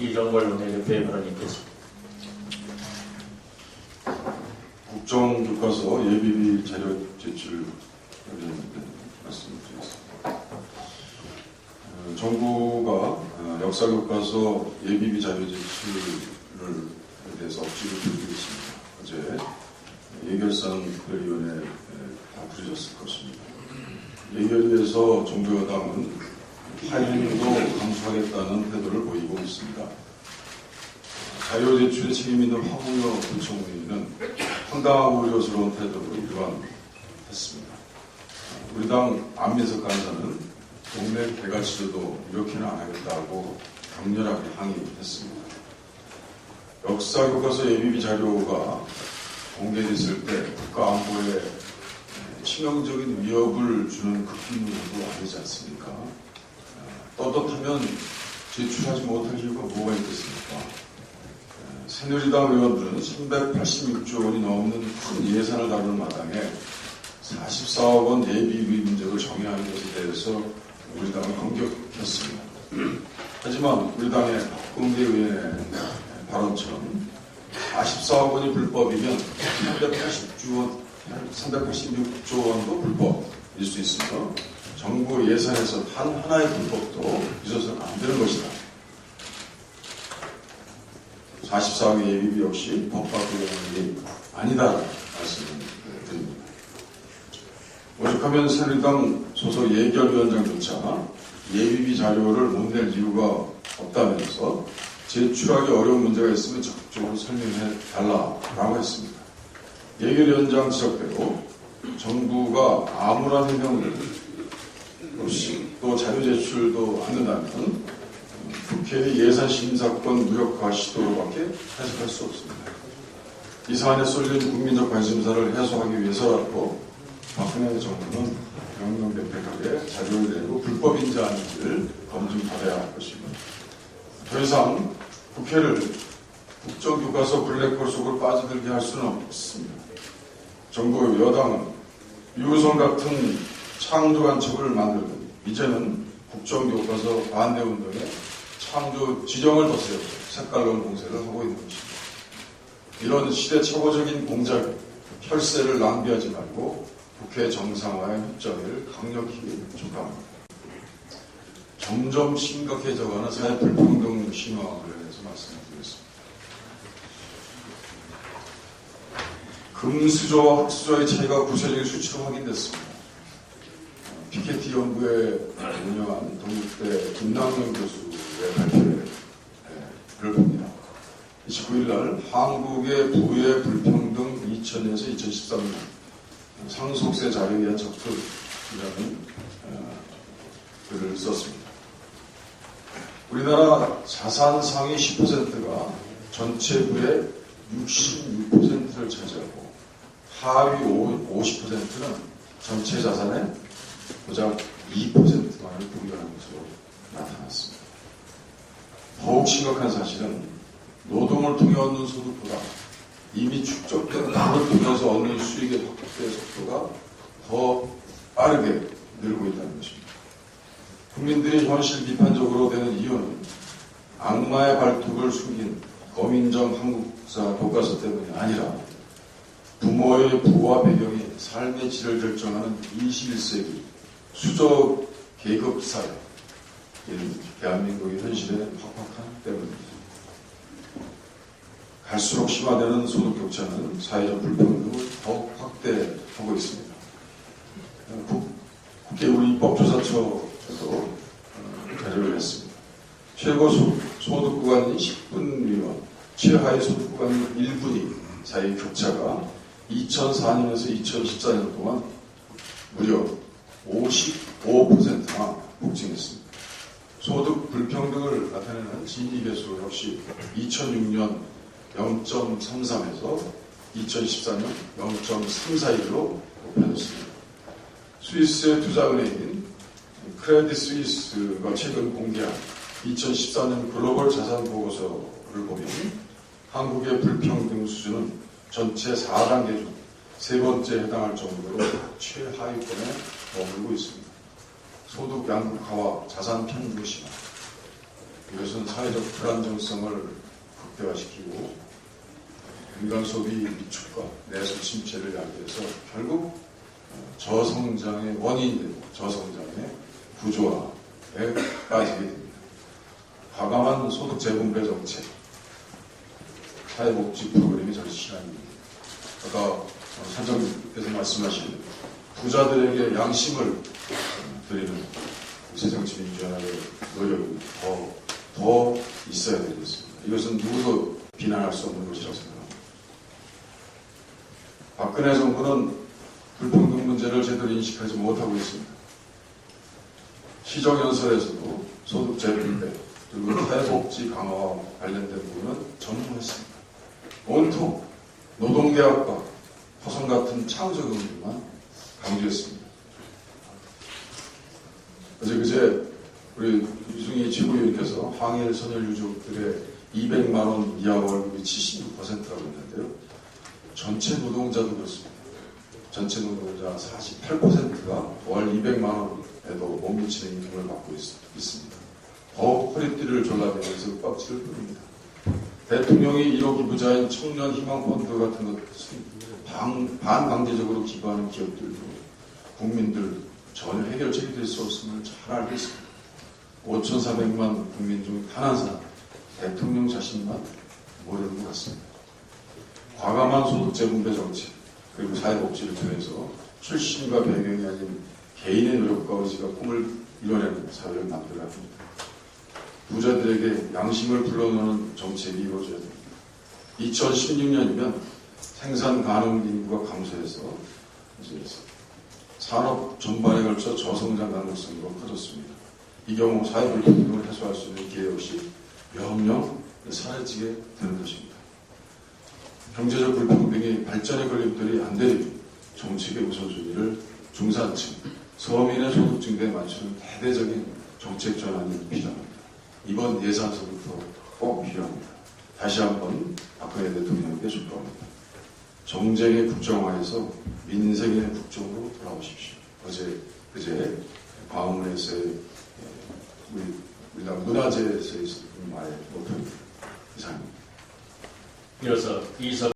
이정걸 원내대표의 발언이 있겠습니다. 국정 교과서 예비비 자료 제출 관련된 말씀드리겠습니다. 어, 정부가 어, 역사 교과서 예비비 자료 제출을 대해서 억지로 들고 있습니다. 어제 예결산 특별위원회 다 부르셨을 것입니다. 예결위에서 정부 여당은 파일링도 감수하겠다는 태도를 보이고 있습니다. 제출에 책임 있는 황우여 부총리는 황당하고 우려스러운 태도로 일관했습니다. 우리 당 안민석 간사는 동네 개가치도 이렇게는 안 하겠다고 강렬하게 항의했습니다. 역사 교과서 예비비 자료가 공개됐을 때 국가 안보에 치명적인 위협을 주는 극기문도 아니지 않습니까? 떳떳하면 제출하지 못할 이유가 뭐가 있겠습니까? 새누리당 의원들은 386조 원이 넘는 큰 예산을 다루는 마당에 44억 원 예비비 문제를 정의하는 것에 대해서 우리 당을 공격했습니다. 하지만 우리 당의 박근혜 의원의 발언처럼 44억 원이 불법이면 380조 원, 386조 원도 불법일 수 있으며 정부 예산에서 단 하나의 불법도 있어서는 안 되는 것이다. 44억 예비비 역시 법과 구형이 아니다 말씀을 드립니다. 오죽하면 새누리당 소속 예결위원장조차 예비비 자료를 못 낼 이유가 없다면서 제출하기 어려운 문제가 있으면 적극적으로 설명해 달라라고 했습니다. 예결위원장 지적대로 정부가 아무런 해명을 없이 또 자료 제출도 안 된다면 국회의 예산 심사권 무력화 시도로밖에 해석할 수 없습니다. 이 사안에 쏠린 국민적 관심사를 해소하기 위해서라도 박근혜 정부는 명명백백하게 자료를 내고 불법인지 아닌지를 검증받아야 할 것입니다. 더 이상 국회를 국정교과서 블랙홀 속으로 빠져들게 할 수는 없습니다. 정부 여당은 유우성 같은 창조 간첩을 만들고 이제는 국정교과서 반대 운동에 창조 지정을 더 세우고 색깔론 공세를 하고 있는 것입니다. 이런 시대착오적인 공작, 혈세를 낭비하지 말고 국회 정상화의 협정을 강력히 촉구합니다. 점점 심각해져가는 사회 불평등 심화에 대해서 말씀드리겠습니다. 금수저와 흑수저의 차이가 구체적인 수치로 확인됐습니다. 피케티 연구에 운영한 동국대 김남영 교수 의 발표를 봅니다. 29일 날 한국의 부의 불평등 2000년에서 2013년 상속세 자료에 의한 적극이라는 어, 글을 썼습니다. 우리나라 자산 상위 10%가 전체 부의 66%를 차지하고 하위 50%는 전체 자산의 고작 2%만을 보유하는 것으로 나타났습니다. 더욱 심각한 사실은 노동을 통해 얻는 소득보다 이미 축적된 부를 통해서 얻는 수익의 확대 속도가 더 빠르게 늘고 있다는 것입니다. 국민들이 현실 비판적으로 되는 이유는 악마의 발톱을 숨긴 거민정 한국사 교과서 때문이 아니라 부모의 부와 배경이 삶의 질을 결정하는 21세기 수저 계급 사회 대한민국의 현실의 팍팍함 때문입니다. 갈수록 심화되는 소득 격차는 사회적 불평등을 더욱 확대하고 있습니다. 국, 국회 우리 입법조사처에도 어, 자료를 했습니다. 최고 소, 소득 구간인 10분 미만, 최하위 소득 구간인 1분위 사이 격차가 2004년에서 2014년 동안 무려 55%나 폭증했습니다. 소득 불평등을 나타내는 진위배수 역시 2006년 0.33에서 2014년 0.341로 높아졌습니다. 스위스의 투자은행인 크레딧 스위스가 최근 공개한 2014년 글로벌 자산 보고서를 보면 한국의 불평등 수준은 전체 4단계 중 세 번째 해당할 정도로 최하위권에 머물고 있습니다. 소득 양극화와 자산 편중이 심합니다. 이것은 사회적 불안정성을 극대화시키고 민간 소비 위축과 내수 침체를 야기해서 결국 어, 저성장의 원인이 되고 저성장의 구조화에 빠지게 됩니다. 과감한 소득 재분배 정책, 사회복지 프로그램이 실현입니다. 아까 어, 산정께서 말씀하신 부자들에게 양심을 드리는 새정치민주연합의 노력이 더, 더 있어야 되겠습니다. 이것은 누구도 비난할 수 없는 것이라고 생각합니다. 박근혜 정부는 불평등 문제를 제대로 인식하지 못하고 있습니다. 시정연설에서도 소득 재분배 그리고 사회복지 강화와 관련된 부분은 전무했습니다. 온통 노동계약과 토성 같은 창조적 의미만 강조했습니다. 어제 그제 우리 유승희 지부위원께서 항일 선열 유족들의 200만 원 이하 월급이 76%라고 했는데요. 전체 노동자도 그렇습니다. 전체 노동자 48%가 월 200만 원에도 못 미치는 임금을 받고 있, 있습니다. 더욱 허리띠를 졸라매면서 빡치를 부릅니다. 대통령이 1억 부자인 청년 희망 펀드 같은 것은 반, 반강제적으로 기부하는 기업들도 국민들 전혀 해결책이 될 수 없음을 잘 알고 있습니다. 5,400만 국민 중 단 한 사람, 대통령 자신만 모르는 것 같습니다. 과감한 소득 재분배 정책, 그리고 사회 복지를 통해서 출신과 배경이 아닌 개인의 노력과 의지가 꿈을 이뤄내는 사회를 만들어야 합니다. 부자들에게 양심을 불러넣는 정책이 이루어져야 됩니다. 2016년이면 생산 가능 인구가 감소해서 이제 산업 전반에 걸쳐 저성장 가능성이 커졌습니다. 이 경우 사회 불평등을 해소할 수 있는 기회 없이 명령 사라지게 되는 것입니다. 경제적 불평등이 발전의 걸림돌이 안 되는 정책의 우선순위를 중산층, 서민의 소득 증대에 맞추는 대대적인 정책 전환이 필요합니다. 이번 예산서부터 꼭 필요합니다. 다시 한번 박근혜 대통령에게 촉구합니다. 정쟁의 국정화에서 민생의 국정으로 돌아오십시오. 어제 그제 광화문에서의 에, 우리 우리나라 문화재에서 있었던 말의 모토입니다. 이상입니다. 이어서 이석